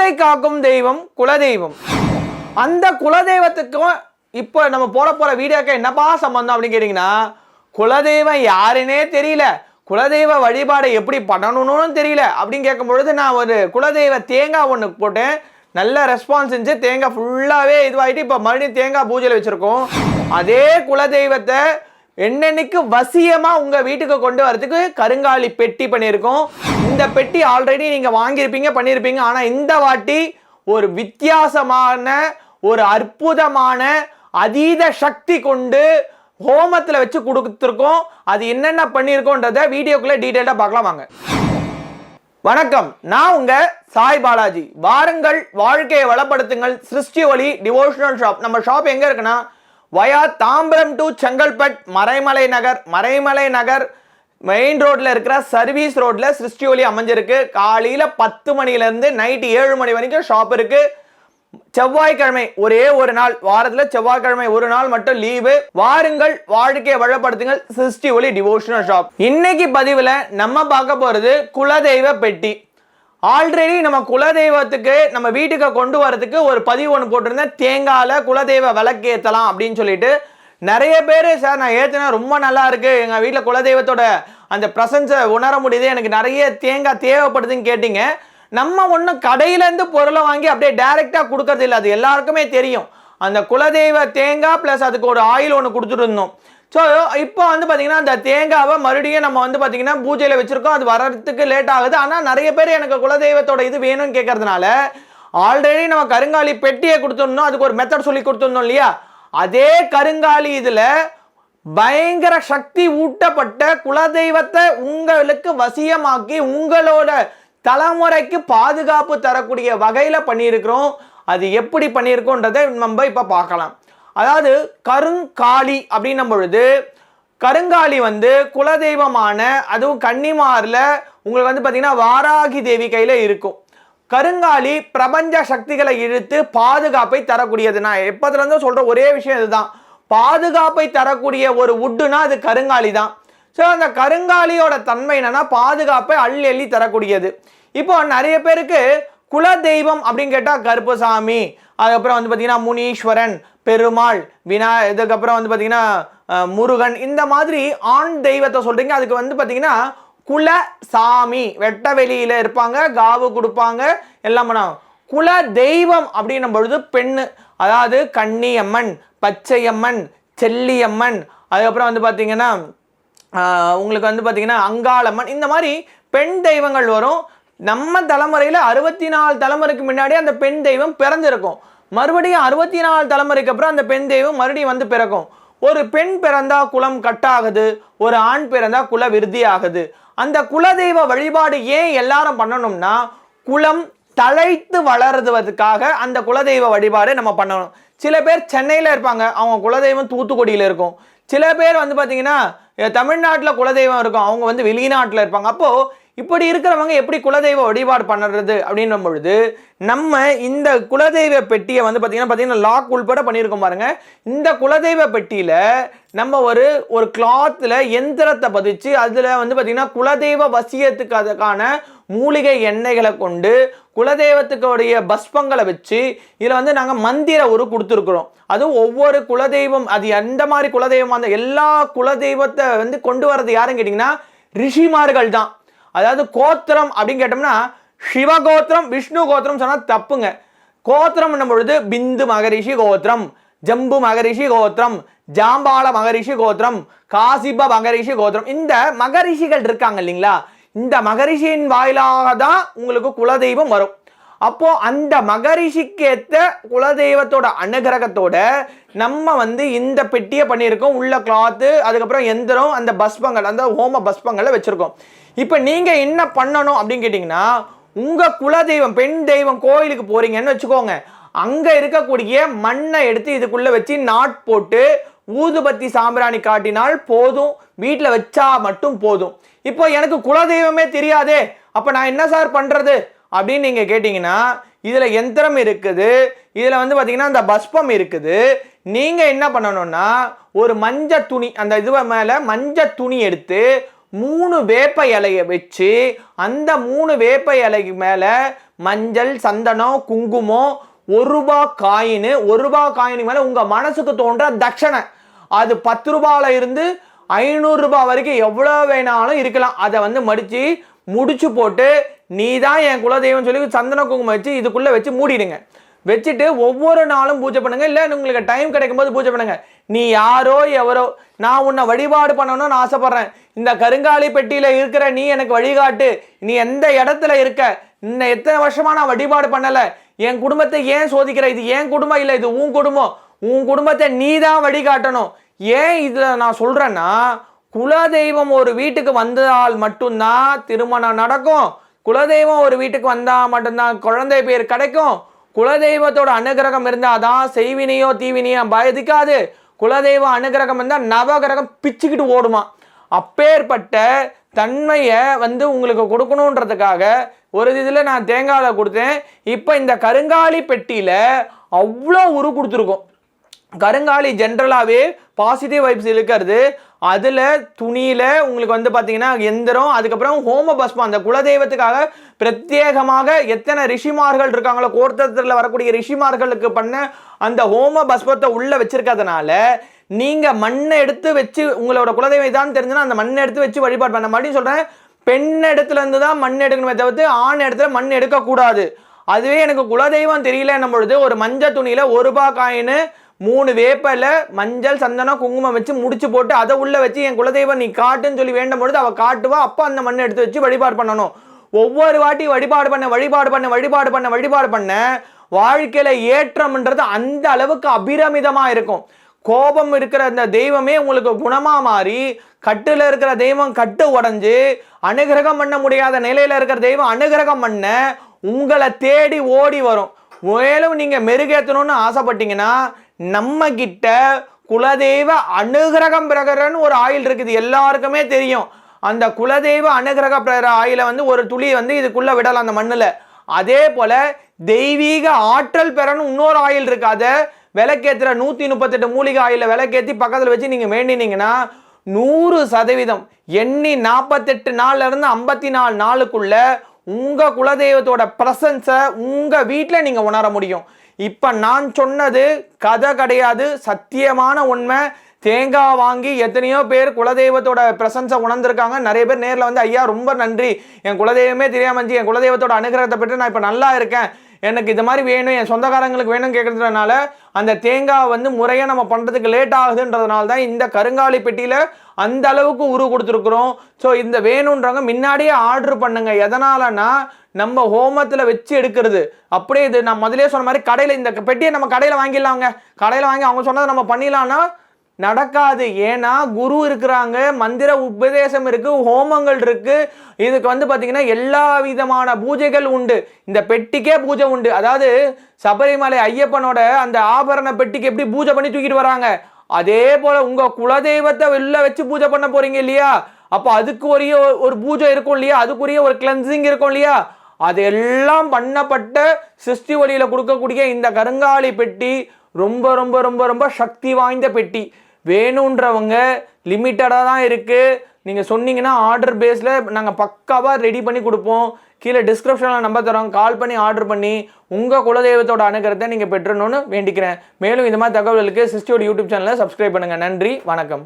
குலத்தை காக்கும் தெய்வம் குலதெய்வம். அந்த குலதெய்வத்துக்கும் இப்போ நம்ம போட போகிற வீடியோக்கு என்னப்பா சம்பந்தம் அப்படின்னு கேட்டிங்கன்னா குலதெய்வம் யாருன்னே தெரியல. குலதெய்வ வழிபாடை எப்படி பண்ணணும்னு தெரியல. அப்படின்னு கேட்கும் பொழுது நான் ஒரு குலதெய்வ தேங்காய் ஒன்று போட்டேன். நல்ல ரெஸ்பான்ஸ் இருந்துச்சு தேங்காய் ஃபுல்லாகவே இதுவாகிட்டு இப்போ மறுபடியும் தேங்காய் பூஜையில் வச்சுருக்கோம். அதே குலதெய்வத்தை என்னென்னைக்கு வசியமாக உங்கள் வீட்டுக்கு கொண்டு வரதுக்கு கருங்காலி பெட்டி பண்ணியிருக்கோம். இந்த பெட்டி ஆல்ரெடி நீங்க வாங்கியிருப்பீங்க பண்ணியிருப்பீங்க. ஆனா இந்த வாட்டி ஒரு வித்தியாசமான ஒரு அற்புதமான அதீத சக்தி கொண்டு ஹோமத்தில் வச்சு கொடுத்துருக்கோம். அது என்னென்ன பண்ணியிருக்கோன்றத வீடியோக்குள்ளே டீட்டெயிலாக பார்க்கலாம் வாங்க. வணக்கம். நான் உங்க சாய் பாலாஜி. வாருங்கள் வாழ்க்கையை வளப்படுத்துங்கள். சிருஷ்டி ஒளி டிவோஷனல் ஷாப் நம்ம ஷாப் எங்க இருக்குன்னா via Tambaram to Chengalpattu Maraimalai Nagar Maraimalai Nagar main ரோட்ல இருக்கிற சர்வீஸ் ரோட்ல சிருஷ்டி ஒலி அமைஞ்சிருக்கு. காலையில பத்து மணில இருந்து நைட் ஏழு மணி வரைக்கும் ஷாப் இருக்கு. செவ்வாய்க்கிழமை ஒரே ஒரு நாள் வாரத்துல செவ்வாய்க்கிழமை ஒரு நாள் மட்டும் லீவு வாருங்கள் வாழ்க்கையை வளப்படுத்துங்கள். சிருஷ்டி ஒளி டிவோஷனல் ஷாப் இன்னைக்கு பதிவுல நம்ம பார்க்க போறது குலதெய்வ பெட்டி. ஆல்ரெடி நம்ம குலதெய்வத்துக்கு நம்ம வீட்டுக்கு கொண்டு வரதுக்கு ஒரு பதிவு ஒன்று போட்டிருந்தேன். தேங்காயில் குலதெய்வ விளக்கு ஏற்றலாம் அப்படின்னு சொல்லிட்டு. நிறைய பேர் சார் நான் ஏற்றினா ரொம்ப நல்லா இருக்கு. எங்கள் வீட்டில் குலதெய்வத்தோட அந்த ப்ரெசன்ஸை உணர முடியுது. எனக்கு நிறைய தேங்காய் தேவைப்படுதுன்னு கேட்டிங்க. நம்ம ஒன்றும் கடையிலேருந்து பொருளை வாங்கி அப்படியே டைரெக்டாக கொடுக்கறது இல்லை. அது எல்லாருக்குமே தெரியும். அந்த குலதெய்வ தேங்காய் ப்ளஸ் அதுக்கு ஒரு ஆயில் ஒன்று கொடுத்துட்டு இருந்தோம். ஸோ இப்போ வந்து பார்த்தீங்கன்னா அந்த தேங்காவை மறுபடியும் நம்ம வந்து பார்த்தீங்கன்னா பூஜையில் வச்சுருக்கோம். அது வர்றதுக்கு லேட் ஆகுது. ஆனால் நிறைய பேர் எனக்கு குலதெய்வத்தோட இது வேணும்னு கேட்கறதுனால ஆல்ரெடி நம்ம கருங்காலி பெட்டியை கொடுத்துருந்தோம். அதுக்கு ஒரு மெத்தட் சொல்லி கொடுத்துருந்தோம் இல்லையா? அதே கருங்காலி இதில் பயங்கர சக்தி ஊட்டப்பட்ட குலதெய்வத்தை உங்களுக்கு வசியமாக்கி உங்களோட தலைமுறைக்கு பாதுகாப்பு தரக்கூடிய வகையில் பண்ணியிருக்கிறோம். அது எப்படி பண்ணியிருக்கோன்றதை நம்ம இப்போ பார்க்கலாம். அதாவது கருங்காலி அப்படின்னும் பொழுது கருங்காலி வந்து குலதெய்வமான அதுவும் கன்னிமாரில் உங்களுக்கு வந்து பார்த்திங்கன்னா வாராகி தேவி கையில் இருக்கும். கருங்காலி பிரபஞ்ச சக்திகளை இழுத்து பாதுகாப்பை தரக்கூடியது நான் எப்போதுலேருந்தும் சொல்கிற ஒரே விஷயம் இதுதான். பாதுகாப்பை தரக்கூடிய ஒரு உட்டுனா அது கருங்காலி தான் ஸோ அந்த கருங்காலியோட தன்மை என்னன்னா பாதுகாப்பை அள்ளி அள்ளி தரக்கூடியது. இப்போ நிறைய பேருக்கு குல தெய்வம் அப்படின்னு கேட்டால் கருப்பசாமி அதுக்கப்புறம் வந்து பார்த்தீங்கன்னா முனீஸ்வரன் பெருமாள் வினா இதுக்கப்புறம் வந்து பார்த்தீங்கன்னா முருகன் இந்த மாதிரி ஆண் தெய்வத்தை சொல்கிறீங்க அதுக்கு வந்து பார்த்தீங்கன்னா குல சாமி வெட்ட வெளியில் இருப்பாங்க காவு கொடுப்பாங்க எல்லாம் பண்ணுவாங்க குல தெய்வம் அப்படின்னும் பொழுது பெண்ணு அதாவது கன்னியம்மன் பச்சையம்மன் செல்லியம்மன் அதுக்கப்புறம் வந்து பார்த்தீங்கன்னா உங்களுக்கு வந்து பார்த்தீங்கன்னா அங்காளம்மன் இந்த மாதிரி பெண் தெய்வங்கள் வரும். நம்ம தலைமுறையில் அறுபத்தி நாலு தலைமுறைக்கு முன்னாடி அந்த பெண் தெய்வம் பிறந்திருக்கும். மறுபடியும் அறுபத்தி நாலு தலைமுறைக்கு அப்புறம் அந்த பெண் தெய்வம் மறுபடியும் வந்து பிறக்கும். ஒரு பெண் பிறந்தா குலம் கட்டாகுது ஒரு ஆண் பிறந்தா குல விருத்தி ஆகுது அந்த குலதெய்வ வழிபாடு ஏன் எல்லாரும் பண்ணணும்னா குலம் தழைத்து வளருவதற்காக அந்த குலதெய்வ வழிபாடு நம்ம பண்ணணும். சில பேர் சென்னையில் இருப்பாங்க. அவங்க குலதெய்வம் தூத்துக்குடியில் இருக்கும். சில பேர் வந்து பார்த்தீங்கன்னா தமிழ்நாட்டில் குலதெய்வம் இருக்கும். அவங்க வந்து வெளிநாட்டில் இருப்பாங்க. அப்போது இப்படி இருக்கிறவங்க எப்படி குலதெய்வ வழிபாடு பண்ணுறது அப்படின்னும் பொழுது நம்ம இந்த குலதெய்வ பெட்டியை வந்து பார்த்தீங்கன்னா பார்த்திங்கன்னா லாக் உள்பட பண்ணியிருக்கோம் பாருங்கள் இந்த குலதெய்வ பெட்டியில் நம்ம ஒரு ஒரு கிளாத்தில் எந்திரத்தை பதிச்சு அதில் வந்து பார்த்திங்கன்னா குலதெய்வ வசியத்துக்கு அதுக்கான மூலிகை எண்ணெய்களை கொண்டு குலதெய்வத்துக்குடைய பஸ்பங்களை வச்சு இதில் வந்து நாங்கள் மந்திர உரு கொடுத்துருக்குறோம். அதுவும் ஒவ்வொரு குலதெய்வம் அது எந்த மாதிரி குலதெய்வம் அந்த எல்லா குலதெய்வத்தை வந்து கொண்டு வரது யாருன்னு கேட்டிங்கன்னா ரிஷிமார்கள் தான் அதாவது கோத்திரம் அப்படின்னு கேட்டோம்னா சிவகோத்திரம் விஷ்ணு கோத்திரம் சொன்னால் தப்புங்க. கோத்திரம் பொழுது பிந்து மகரிஷி கோத்திரம் ஜம்பு மகரிஷி கோத்திரம் ஜாம்பால மகரிஷி கோத்திரம் காசிப மகரிஷி கோத்திரம். இந்த மகரிஷிகள் இருக்காங்க இல்லைங்களா? இந்த மகரிஷியின் வாயிலாக தான் உங்களுக்கு குலதெய்வம் வரும். அப்போ அந்த மகரிஷிக்கு ஏத்த குலதெய்வத்தோட அனுகிரகத்தோட நம்ம வந்து இந்த பெட்டியை பண்ணியிருக்கோம். உள்ள கிளாத்து அதுக்கப்புறம் எந்திரம் அந்த பஸ்பங்கள் அந்த ஹோம பஸ்பங்களை வச்சிருக்கோம். இப்போ நீங்கள் என்ன பண்ணணும் அப்படின்னு கேட்டிங்கன்னா உங்கள் குலதெய்வம் பெண் தெய்வம் கோயிலுக்கு போகிறீங்கன்னு வச்சுக்கோங்க. அங்கே இருக்கக்கூடிய மண்ணை எடுத்து இதுக்குள்ளே வச்சு நாட் போட்டு ஊதுபத்தி சாம்பிராணி காட்டினால் போதும். வீட்டில் வச்சா மட்டும் போதும். இப்போ எனக்கு குலதெய்வமே தெரியாதே அப்போ நான் என்ன சார் பண்ணுறது அப்படின்னு நீங்கள் கேட்டிங்கன்னா இதில் எந்திரம் இருக்குது. இதில் வந்து பார்த்திங்கன்னா அந்த பஸ்பம் இருக்குது. நீங்கள் என்ன பண்ணணும்னா ஒரு மஞ்சள் துணி அந்த இது மேலே மஞ்சள் துணி எடுத்து மூணு வேப்ப இலையை வச்சு அந்த மூணு வேப்ப இலைக்கு மேலே மஞ்சள் சந்தனம் குங்குமம் ஒரு ரூபா காயின் ஒரு ரூபா காயினுக்கு மேலே உங்கள் மனசுக்கு தோன்ற தட்சணை. அது பத்து ரூபாவில் இருந்து ஐநூறுரூபா வரைக்கும் எவ்வளோ வேணாலும் இருக்கலாம். அதை வந்து மடித்து முடிச்சு போட்டு நீ தான் என் குலதெய்வம் சொல்லி சந்தன குங்குமம் வச்சு இதுக்குள்ளே வச்சு மூடிடுங்க. வச்சுட்டு ஒவ்வொரு நாளும் பூஜை பண்ணுங்க. இல்லை உங்களுக்கு டைம் கிடைக்கும் போது பூஜை பண்ணுங்க. நீ யாரோ எவரோ நான் உன்னை வழிபாடு பண்ணணும்னு ஆசைப்படுறேன். இந்த கருங்காலி பெட்டியில் இருக்கிற நீ எனக்கு வழிகாட்டு. நீ எந்த இடத்துல இருக்க? இன்னும் எத்தனை வருஷமா நான் வழிபாடு பண்ணலை? என் குடும்பத்தை ஏன் சோதிக்கிற? இது என் குடும்பம்? இல்லை இது உன் குடும்பம். உன் குடும்பத்தை நீ தான் வழிகாட்டணும். ஏன் இதில் நான் சொல்கிறேன்னா குலதெய்வம் ஒரு வீட்டுக்கு வந்தால் மட்டும்தான் திருமணம் நடக்கும். குலதெய்வம் ஒரு வீட்டுக்கு வந்தால் மட்டும்தான் குழந்தை பேர் கிடைக்கும். குலதெய்வத்தோட அனுகிரகம் இருந்தாதான் செய்வினையோ தீவினையோ பாதிக்காது குலதெய்வ அனுகிரகம் இருந்தால் நவகிரகம் பிச்சுக்கிட்டு ஓடுமா. அப்பேற்பட்ட தன்மையை வந்து உங்களுக்கு கொடுக்கணுன்றதுக்காக ஒரு இதில் நான் தேங்காயில் கொடுத்தேன். இப்போ இந்த கருங்காலி பெட்டியில் அவ்வளோ உரு கொடுத்துருக்கோம். கருங்காலி ஜென்ரலாகவே பாசிட்டிவ் வைப்ஸ் இருக்கிறது அதில் துணியில் உங்களுக்கு வந்து பார்த்தீங்கன்னா எந்திரம் அதுக்கப்புறம் ஹோம பஸ்மம். அந்த குலதெய்வத்துக்காக பிரத்யேகமாக எத்தனை ரிஷிமார்கள் இருக்காங்களோ கோர்த்தத்தில் வரக்கூடிய ரிஷிமார்களுக்கு பண்ண அந்த ஹோம பஸ்மத்தை உள்ளே வச்சிருக்கிறதுனால நீங்கள் மண்ணை எடுத்து வச்சு உங்களோட குலதெய்வம் தான் தெரிஞ்சுன்னா அந்த மண்ணை எடுத்து வச்சு வழிபாடு பண்ண. மாதிரி சொல்கிறேன் பெண் இடத்துலேருந்து தான் மண் எடுக்கணுமே தவிர்த்து ஆண் இடத்துல மண் எடுக்கக்கூடாது. அதுவே எனக்கு குலதெய்வம் தெரியலன்னும் பொழுது ஒரு மஞ்சள் துணியில் ஒரு ரூபா காயின்னு மூணு வேப்பில் மஞ்சள் சந்தனம் குங்குமம் வச்சு முடிச்சு போட்டு அதை உள்ளே வச்சு என் குலதெய்வம் நீ காட்டுன்னு சொல்லி வேண்டும் பொழுது அவள் காட்டுவா அப்போ அந்த மண்ணை எடுத்து வச்சு வழிபாடு பண்ணணும். ஒவ்வொரு வாட்டி வழிபாடு பண்ண வழிபாடு பண்ண வழிபாடு பண்ண வழிபாடு பண்ண வாழ்க்கையில் ஏற்றம்ன்றது அந்த அளவுக்கு அபிரமிதமாக இருக்கும். கோபம் இருக்கிற அந்த தெய்வமே உங்களுக்கு குணமாக மாறி கட்டில் இருக்கிற தெய்வம் கட்டு உடஞ்சி அனுகிரகம் பண்ண முடியாத நிலையில் இருக்கிற தெய்வம் அனுகிரகம் பண்ண உங்களை தேடி ஓடி வரும். மேலும் நீங்கள் மெருகேற்றணும்னு ஆசைப்பட்டீங்கன்னா நம்ம கிட்ட குலதெய்வ அனுகிரகம் பிரகரன்னு ஒரு ஆயில் இருக்குது. எல்லாருக்குமே தெரியும். அந்த குலதெய்வ அனுகிரக பிரகர ஆயிலை வந்து ஒரு துளி வந்து இதுக்குள்ள விடலாம் அந்த மண்ணில். அதே போல தெய்வீக ஆற்றல் பெறன்னு இன்னொரு ஆயில் இருக்கு. அதை விளக்கேற்றுற நூத்தி முப்பத்தெட்டு மூலிகை ஆயில விளக்கேற்றி பக்கத்தில் வச்சு நீங்க வேண்டினீங்கன்னா நூறு சதவீதம் எண்ணி நாற்பத்தெட்டு நாள்ல இருந்து ஐம்பத்தி நாலு நாளுக்குள்ள உங்க குலதெய்வத்தோட பிரசன்ஸை உங்க வீட்டில் நீங்க உணர முடியும். இப்போ நான் சொன்னது கதை கிடையாது சத்தியமான உண்மை. தேங்காய் வாங்கி எத்தனையோ பேர் குலதெய்வத்தோட பிரசன்ஸை உணர்ந்திருக்காங்க. நிறைய பேர் நேரில் வந்து ஐயா ரொம்ப நன்றி. என் குலதெய்வமே தெரியாமல் இருந்துச்சு. என் குலதெய்வத்தோட அனுகிரகத்தை பெற்று நான் இப்போ நல்லா இருக்கேன். எனக்கு இது மாதிரி வேணும் என் சொந்தக்காரங்களுக்கு வேணும் கேட்குறதுனால அந்த தேங்காய் வந்து முறையாக நம்ம பண்ணுறதுக்கு லேட் ஆகுதுன்றதுனால தான் இந்த கருங்காலி பெட்டியில் அந்த அளவுக்கு உரு கொடுத்துருக்குறோம். ஸோ இந்த வேணுன்றவங்க முன்னாடியே ஆர்டர் பண்ணுங்க. எதனாலனா நம்ம ஹோமத்தில் வச்சு எடுக்கிறது. அப்படியே இது நான் முதலே சொன்ன மாதிரி கடையில் இந்த பெட்டியை நம்ம கடையில் வாங்கிடலாங்க. கடையில் வாங்கி அவங்க சொன்னதை நம்ம பண்ணிடலாம்னா நடக்காது. ஏன்னா குரு இருக்கிறாங்க மந்திர உபதேசம் இருக்கு ஹோமங்கள் இருக்கு. இதுக்கு வந்து பார்த்தீங்கன்னா எல்லா விதமான பூஜைகள் உண்டு. இந்த பெட்டிக்கே பூஜை உண்டு. அதாவது சபரிமலை ஐயப்பனோட அந்த ஆபரண பெட்டிக்கு எப்படி பூஜை பண்ணி தூக்கிட்டு வராங்க? அதே போல உங்க குலதெய்வத்தை வெளில வச்சு பூஜை பண்ண போறீங்க இல்லையா? அப்போ அதுக்கு உரிய ஒரு பூஜை இருக்கும் இல்லையா? அதுக்குரிய ஒரு கிளென்சிங் இருக்கும் இல்லையா? அதெல்லாம் பண்ணப்பட்ட சிருஷ்டி வழியில கொடுக்கக்கூடிய இந்த கருங்காலி பெட்டி ரொம்ப ரொம்ப ரொம்ப ரொம்ப சக்தி வாய்ந்த பெட்டி. வேணுன்றவங்க லிமிட்டடாக தான் இருக்குது நீங்கள் சொன்னீங்கன்னா ஆர்டர் பேஸில் நாங்கள் பக்காவாக ரெடி பண்ணி கொடுப்போம். கீழே டிஸ்கிரிப்ஷனில் நம்பர் தரோம் கால் பண்ணி ஆர்டர் பண்ணி உங்கள் குலதெய்வத்தோட அனுகிரகத்தை நீங்கள் பெற்றணும்னு வேண்டிக்கிறேன். மேலும் இது மாதிரி தகவல்களுக்கு சிஸ்டியோட யூடியூப் சேனலை சப்ஸ்கிரைப் பண்ணுங்கள் நன்றி வணக்கம்.